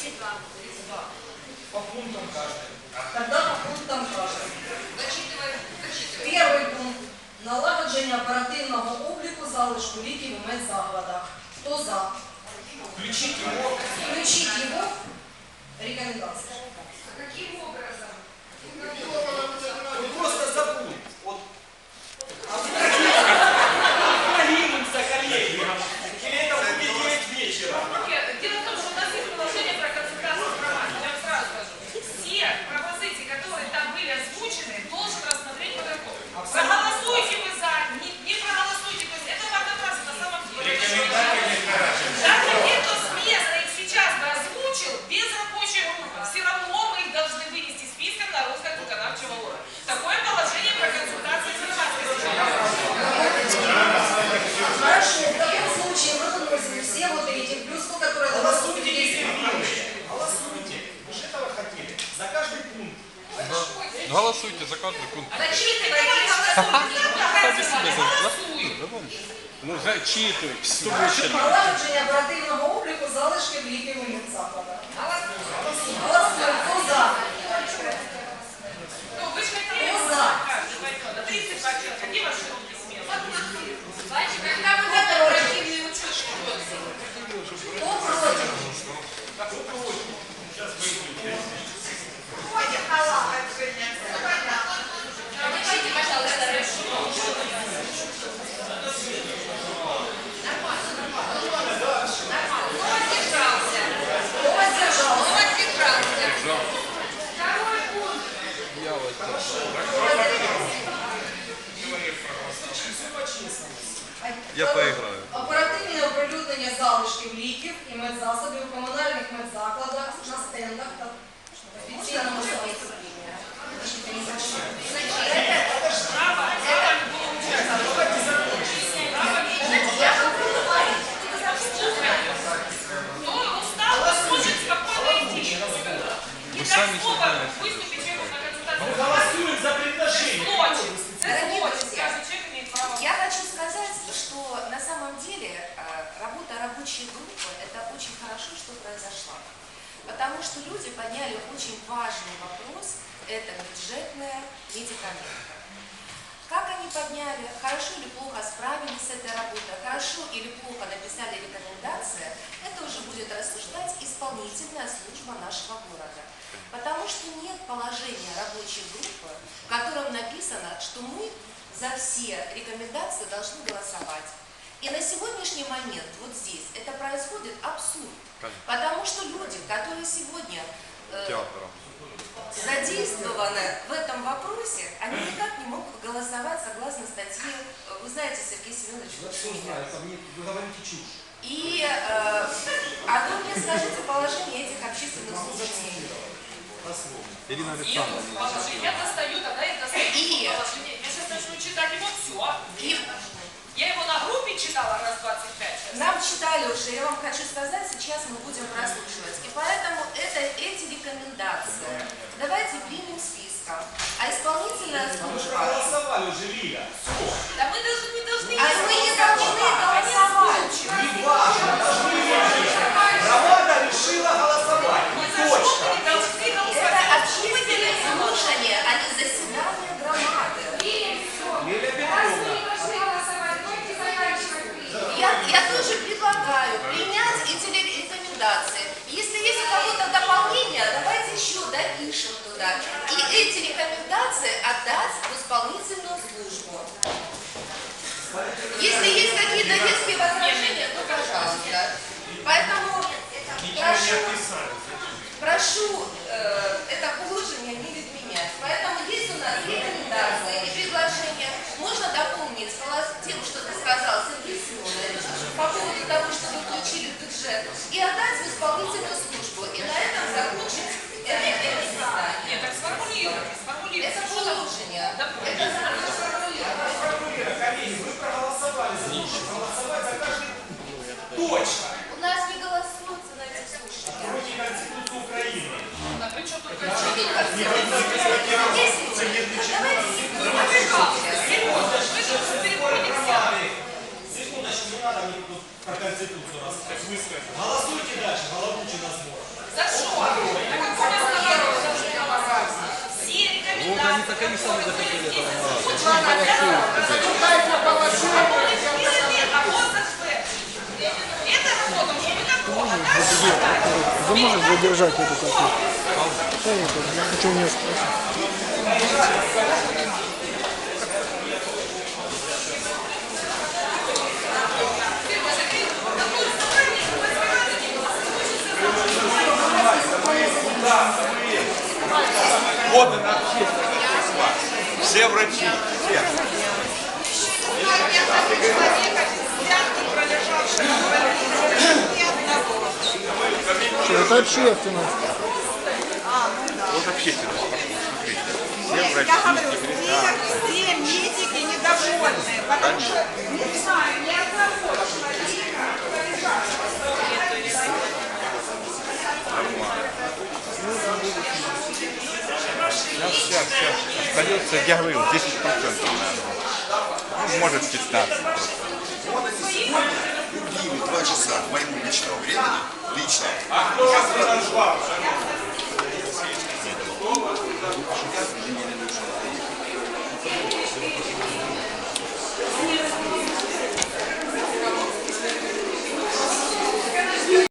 32. По пунктам каждый. Тогда по пунктам кажемо. Зачитывай, зачитывай. Перший пункт. Налагодження оперативного обліку залишку ліків у медзакладах. Хто за? Включить его. Включіть його. Рекомендації. за каждый пункт. Зачитывайте, голосуйте. Сами себе Голосуйте. Ну, зачитывай. Значить, налагодження оперативного обліку залишків ліків у медзакладах. Я поиграю. Оперативне оприлюднення залишків ліків і медзасобів у комунальних медзакладах на стендах та Потому что люди подняли очень важный вопрос – это бюджетные медикаменты. Как они подняли, хорошо или плохо справились с этой работой, хорошо или плохо написали рекомендации, это уже будет рассуждать исполнительная служба нашего города. Потому что нет положения рабочей группы, в котором написано, что мы за все рекомендации должны голосовать. И на сегодняшний момент вот здесь это происходит абсурд. Конечно. Потому что люди, которые сегодня э, театром. задействованы в этом вопросе, они никак не могут голосовать согласно статье, э, вы знаете, Сергей Семенович, лучше меня. Вы говорите чушь. И э, а вы мне скажите положение этих общественных служащих. Ирина Александровна. положения. Я достаю, тогда я достаю И- положение. Я сейчас начну читать его все. И Я его на группе читала раз 25. нам читали уже, я вам хочу сказать, сейчас мы будем прослушивать. И поэтому это, эти рекомендации давайте примем списком. А исполнительная Мы служба, проголосовали уже, Лиля. Да Секундочку, не надо мне тут про Конституцию раз. Голосуйте дальше, головучи на сбор. За что? На каком основании Все рекомендации. Вот они сами захотели это Вы можете задержать эту конфликту? Я хочу у нее спросить. Вот она общественная Москва. Все врачи. Все. Это общественность. Вот общественность. Я говорю, все, все медики недовольны, потому что не знаю ни одного человека, Сейчас, сейчас, сейчас. Остается, я говорил, 10 процентов. надо. Ну, может 15 два часа моему личного времени, лично. А кто вас разжал?